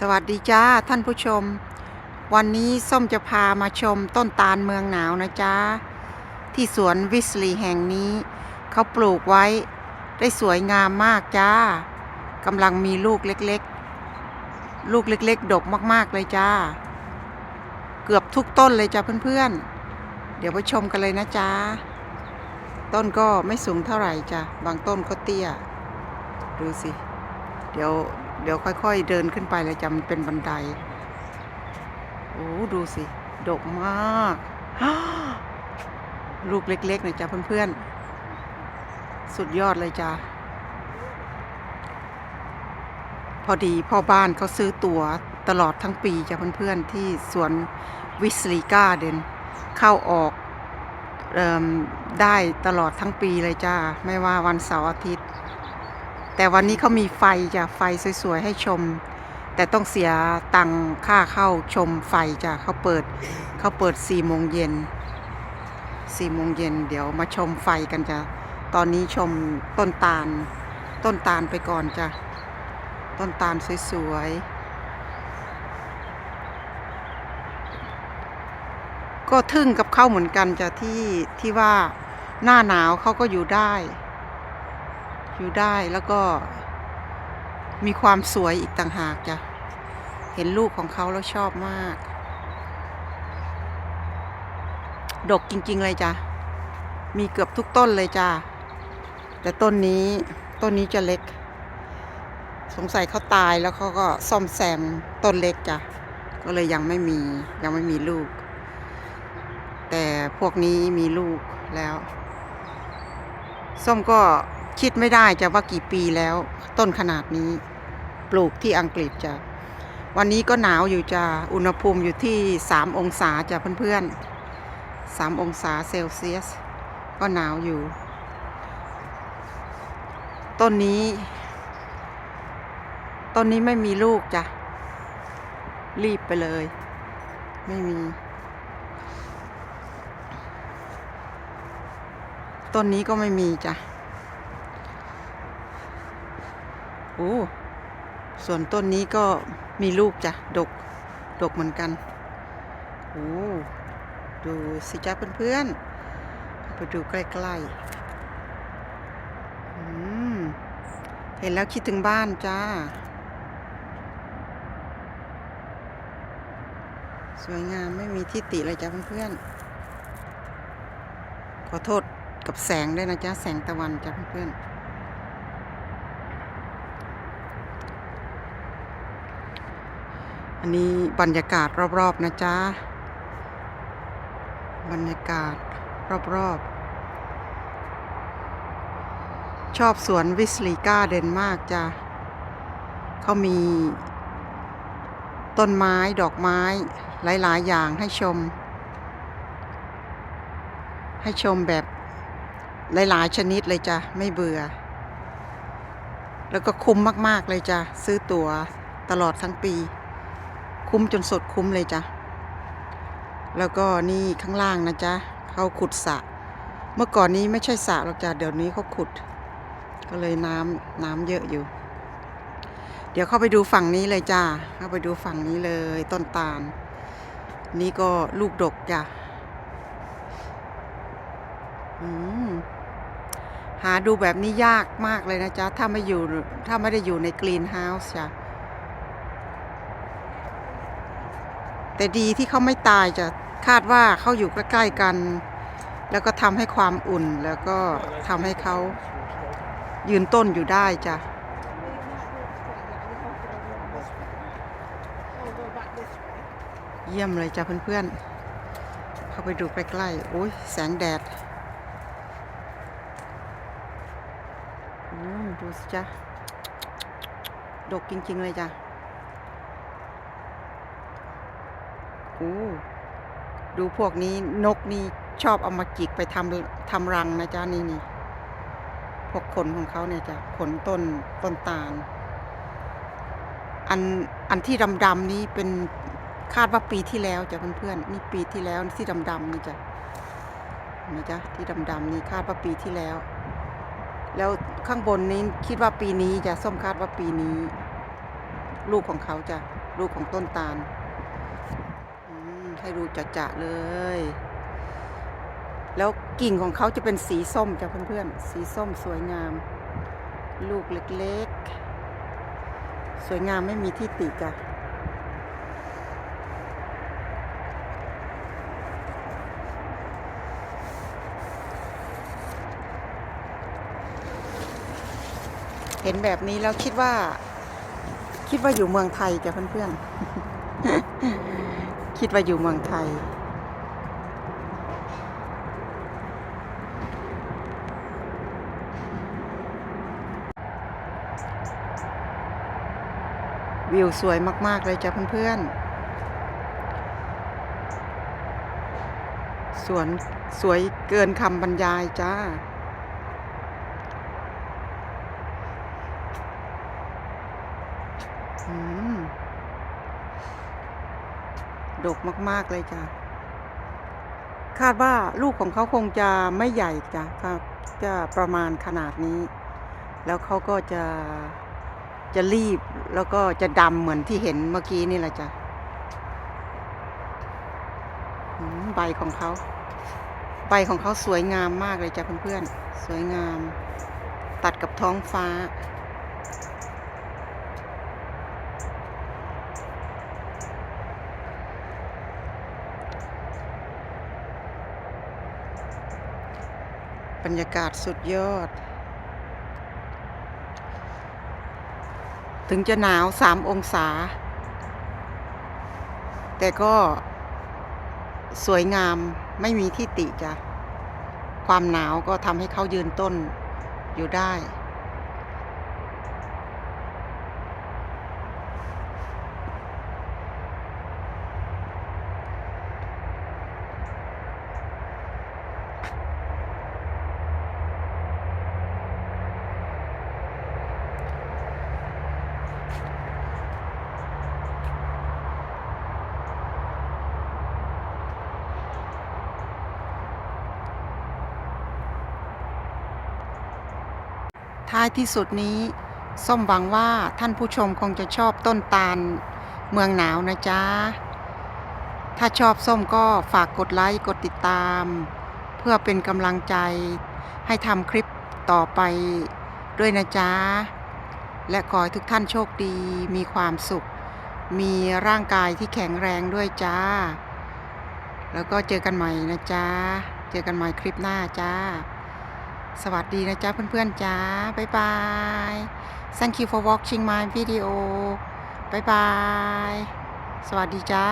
สวัสดีจ้าท่านผู้ชม วันนี้ส้มจะพามาชมต้นตาลเมืองหนาวนะจ้าที่สวนวิสลีแห่งนี้ เขาปลูกไว้ได้สวยงามมากจ้ากำลังมีลูกเล็กๆ ลูกเล็กๆ ดกมากๆเลยจ้า เกือบทุกต้นเลยจ้าเพื่อนๆ เดี๋ยวไปชมกันเลยนะจ้าต้นก็ไม่สูงเท่าไหร่จ้ะบางต้นก็เตี้ย ดูสิ เดี๋ยว เดี๋ยวค่อย ๆ เดินขึ้นไปเลยจ้ะมันเป็นบันได โอ้ดูสิ ดกมากลูกเล็กๆนะจ๊ะเพื่อนๆ สุดยอดเลยจ้ะพอดีพ่อบ้านเขาซื้อตั๋วตลอดทั้งปีจ้ะเพื่อนๆ ที่สวนวิสลีกาเดนเข้าออกเอได้ตลอดทั้งปีเลยจ้า ไม่ว่าวันเสาร์อาทิตย์ แต่วันนี้เขามีไฟจ้ะไฟสวยๆให้ชม แต่ต้องเสียตังค่าเข้าชมไฟจ้ะเขาเปิดเขาเปิดสี่โมงเย็นสี่โมงเย็นเดี๋ยวมาชมไฟกันจ้ะตอนนี้ชมต้นตาล ต้นตาลไปก่อนจ้ะต้นตาลสวยๆก็ทึ่งกับเขาเหมือนกันจ้ะที่ที่ว่าหน้าหนาวเขาก็อยู่ได้ อยู่ได้แล้วก็มีความสวยอีกต่างหากจ้ะ เห็นลูกของเขาแล้วชอบมาก ดกจริง ๆ เลยจ้ะ มีเกือบทุกต้นเลยจ้ะ แต่ต้นนี้ต้นนี้จะเล็ก สงสัยเขาตายแล้วเขาก็ซ่อมแซมต้นเล็กจ้ะ ก็เลยยังไม่มียังไม่มีลูก แต่พวกนี้มีลูกแล้ว ส้มก็ คิดไม่ได้จะว่ากี่ปีแล้ว ต้นขนาดนี้ ปลูกที่อังกฤษจ้ะวันนี้ก็หนาวอยู่จ้ะอุณหภูมิอยู่ที่สามองศาจ้ะเพื่อนๆสามองศาเซลเซียส ก็หนาวอยู่ ต้นนี้ ต้นนี้ไม่มีลูกจ้ะรีบไปเลย ไม่มี ต้นนี้ก็ไม่มีจ้ะ โอ้ส่วนต้นนี้ก็มีลูกจ้ะ ดก ดกเหมือนกัน โอ้ดูสิจ้าเพื่อนๆไปดูใกล้ๆเห็นแล้วคิดถึงบ้านจ้า สวยงามไม่มีที่ติเลยจ้าเพื่อนๆ ขอโทษกับแสงด้วยนะจ๊ะแสงตะวันจ้ะเพื่อนๆ อันนี้บรรยากาศรอบๆนะจ๊ะ บรรยากาศรอบๆ ชอบสวนวิสลีกาเดนมากจ้ะเขามี ต้นไม้ดอกไม้หลายๆ อย่างให้ชม ให้ชมแบบหลายๆ ชนิดเลยจ้ะ ไม่เบื่อ แล้วก็คุ้มมาก ๆ เลยจ้ะ ซื้อตั๋วตลอดทั้งปี คุ้มจนสดคุ้มเลยจ้ะ แล้วก็นี่ข้างล่างนะจ๊ะเขาขุดสระเมื่อก่อนนี้ไม่ใช่สระหรอกจ้ะเดี๋ยวนี้เขาขุด ก็เลยน้ำน้ำเยอะอยู่ เดี๋ยวเข้าไปดูฝั่งนี้เลยจ้าเข้าไปดูฝั่งนี้เลยต้นตาล นี่ก็ลูกดกจ้ะอืมหาดูแบบนี้ยากมากเลยนะจ๊ะ ถ้าไม่อยู่ถ้าไม่ได้อยู่ในกรีนเฮาส์จ้ะ แต่ดีที่เขาไม่ตายจะคาดว่าเขาอยู่ใกล้ๆกัน แล้วก็ทำให้ความอุ่นแล้วก็ทำให้เขายืนต้นอยู่ได้จ้ะเยี่ยมเลยจ้ะเพื่อนๆ เข้าไปดูใกล้ๆ โอ้ยแสงแดดอืมดูสิจ้ะ ดกจริงๆเลยจ้ะ อ้ดูพวกนี้นกนี่ชอบเอามาจิกไปทำทำรังนะจ๊ะนี่นี่พวกขนของเขาเนี่ยจ้ะขนต้นต้นตาล อันอันที่ดำๆนี้เป็นคาดว่าปีที่แล้วจ้ะเพื่อนๆนี่ปีที่แล้วที่ดำๆนี่จ้ะเห็นะจ๊ะที่ดำๆนี่คาดว่าปีที่แล้ว แล้วข้างบนนี้คิดว่าปีนี้จะส้มคาดว่าปีนี้ ลูกของเขาจะลูกของต้นตาล ให้ดูจะๆเลย แล้วกิ่งของเขาจะเป็นสีส้มจ้ะเพื่อนๆ สีส้มสวยงาม ลูกเล็กๆ สวยงามไม่มีที่ติจ้ะเห็นแบบนี้แล้วคิดว่า คิดว่าอยู่เมืองไทยจ้ะเพื่อนๆ คิดว่าอยู่เมืองไทย วิวสวยมาก ๆ เลยจ้ะเพื่อน ๆ สวนสวยเกินคำบรรยายจ้า ดกมาก ๆ เลยจ้ะ คาดว่าลูกของเขาคงจะไม่ใหญ่จ้ะครับจะประมาณขนาดนี้ แล้วเขาก็จะจะรีบแล้วก็จะดำเหมือนที่เห็นเมื่อกี้นี่แหละจ้ะใบของเขา ใบของเขาสวยงามมากเลยจ้ะเพื่อนๆ สวยงาม ตัดกับท้องฟ้า บรรยากาศสุดยอด ถึงจะหนาวสามองศา แต่ก็สวยงามไม่มีที่ติจ้ะ ความหนาวก็ทำให้เขายืนต้นอยู่ได้ ท้ายที่สุดนี้ ส้มหวังว่าท่านผู้ชมคงจะชอบต้นตาลเมืองหนาวนะจ๊ะ ถ้าชอบส้มก็ฝากกดไลค์กดติดตาม เพื่อเป็นกำลังใจให้ทำคลิปต่อไปด้วยนะจ๊ะ และขอให้ทุกท่านโชคดีมีความสุข มีร่างกายที่แข็งแรงด้วยจ้า แล้วก็เจอกันใหม่นะจ๊ะ เจอกันใหม่คลิปหน้าจ้า สวัสดีนะจ๊ะเพื่อนๆจ้าบ๊ายบาย thank you for watching my video บ๊ายบาย สวัสดีจ้า